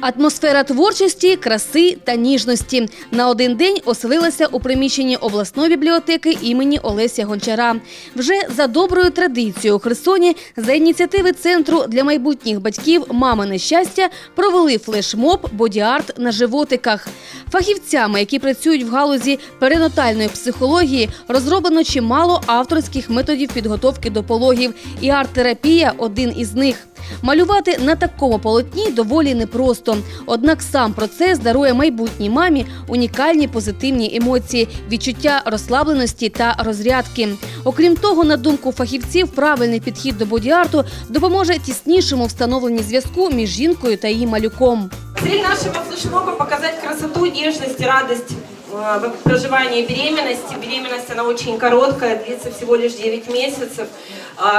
Атмосфера творчості, краси та ніжності на один день оселилася у приміщенні обласної бібліотеки імені Олеся Гончара. Вже за доброю традицією у Херсоні за ініціативи центру для майбутніх батьків Мамине щастя провели флешмоб бодіарт на животиках. Фахівцями, які працюють в галузі перинатальної психології, розроблено чимало авторських методів підготовки до пологів, і арт-терапія один із них. Малювати на такому полотні доволі непросто. Однак сам процес дарує майбутній мамі унікальні позитивні емоції, відчуття розслабленості та розрядки. Окрім того, на думку фахівців, правильний підхід до бодіарту допоможе тіснішому встановленні зв'язку між жінкою та її малюком. Цель нашего флешмоба – показать красоту, нежность и радость в проживании беременности. Беременность, она очень короткая, длится всего лишь 9 месяцев.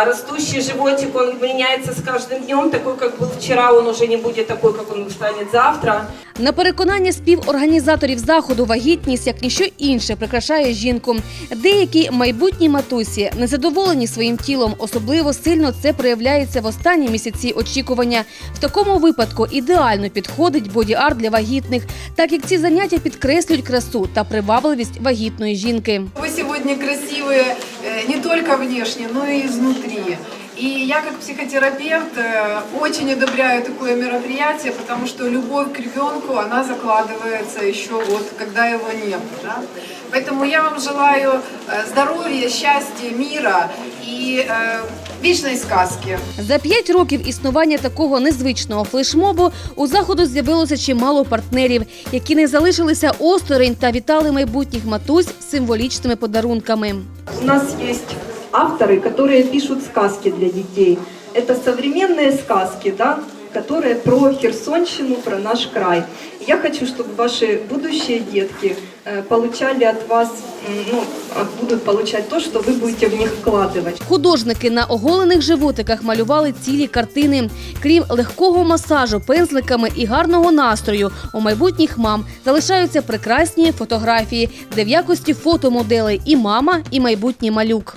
Растущий животик, он меняется с каждым днем. Такой, как был вчера, он уже не будет такой, как он станет завтра. На переконання співорганізаторів заходу вагітність, як ніщо інше, прикрашає жінку. Деякі майбутні матусі незадоволені своїм тілом. Особливо сильно це проявляється в останні місяці очікування. В такому випадку ідеально підходить боді-арт для вагітних, так як ці заняття підкреслюють красу та привабливість вагітної жінки. Вы сегодня красивые э, не только внешне, но и изнутри. И я как психотерапевт э, очень одобряю такое мероприятие, потому что любовь к ребенку, она закладывается еще вот, когда его нет. да. Поэтому я вам желаю э, здоровья, счастья, мира и э, вечной сказки. За п'ять років існування такого незвичного флешмобу у заходу з'явилося чимало партнерів, які не залишилися осторонь та вітали майбутніх матусь символічними подарунками. У нас есть авторы, которые пишут сказки для детей. Это современные сказки, да, которые про Херсонщину, про наш край. Я хочу, чтобы ваши будущие детки э, получали от вас, м, ну, а, будут получать то, что вы будете в них вкладывать. Художники на оголених животиках малювали цілі картини. Крім легкого масажу пензликами і гарного настрою, у майбутніх мам залишаються прекрасні фотографії, де в якості фотомоделей і мама, і майбутній малюк.